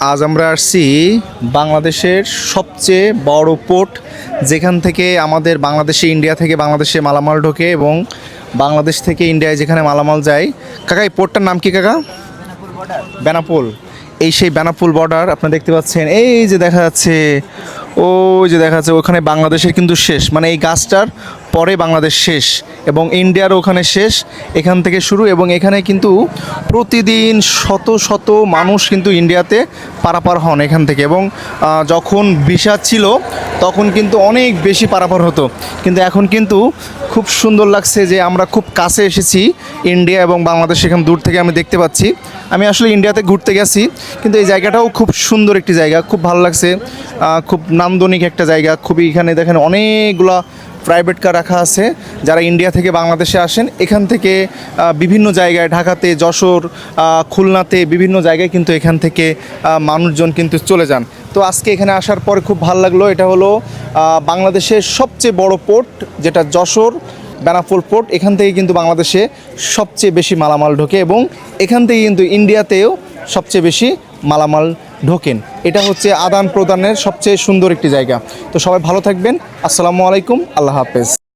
আজ আমরা আসছি বাংলাদেশের সবচেয়ে বড় পোর্ট, যেখান থেকে আমাদের বাংলাদেশে ইন্ডিয়া থেকে বাংলাদেশে মালামাল ঢোকে এবং বাংলাদেশ থেকে ইন্ডিয়ায় যেখানে মালামাল যায়। কাকা, এই পোর্টটার নাম কি কাকা? বেনাপোল। এই সেই বেনাপোল বর্ডার আপনারা দেখতে পাচ্ছেন, এই যে দেখা যাচ্ছে, ওই যে দেখা যাচ্ছে, ওখানে বাংলাদেশের কিন্তু শেষ মানে এই গাছটার পরে বাংলাদেশ শেষ। এবং ইন্ডিয়ার ওখানে শেষ, এখান থেকে শুরু এবং এখানে কিন্তু প্রতিদিন শত শত মানুষ কিন্তু ইন্ডিয়াতে পারাপার হন এখান থেকে এবং যখন ভিসা ছিল তখন কিন্তু অনেক বেশি পারাপার হতো। কিন্তু এখন কিন্তু খুব সুন্দর লাগছে যে আমরা খুব কাছে এসেছি ইন্ডিয়া এবং বাংলাদেশ এখানে দূর থেকে আমি দেখতে পাচ্ছি। আমি আসলে ইন্ডিয়াতে ঘুরতে গেছি, কিন্তু এই জায়গাটাও খুব সুন্দর একটি জায়গা, খুব ভালো লাগছে। খুব নান্দনিক একটা জায়গা, খুবই এখানে দেখেন অনেকগুলা প্রাইভেট কার রাখা আছে। যারা ইন্ডিয়া থেকে বাংলাদেশে আসেন, এখান থেকে বিভিন্ন জায়গায়, ঢাকাতে, যশোর খুলনাতে, বিভিন্ন জায়গায় কিন্তু এখান থেকে মানুষজন কিন্তু চলে যান। তো আজকে এখানে আসার পরে খুব ভালো লাগল। এটা হলো বাংলাদেশের সবচেয়ে বড় পোর্ট যেটা যশোর, বেনাপোল পোর্ট এখান থেকে কিন্তু বাংলাদেশে সবচেয়ে বেশি মালামাল ঢোকে এবং এখান থেকে কিন্তু ইন্ডিয়াতেও সবচেয়ে বেশি মালামাল ঢোকেন। এটা হচ্ছে আদান প্রদানের সবচেয়ে সুন্দর একটি জায়গা। তো সবাই ভালো থাকবেন। আসসালামু আলাইকুম। আল্লাহ হাফেজ।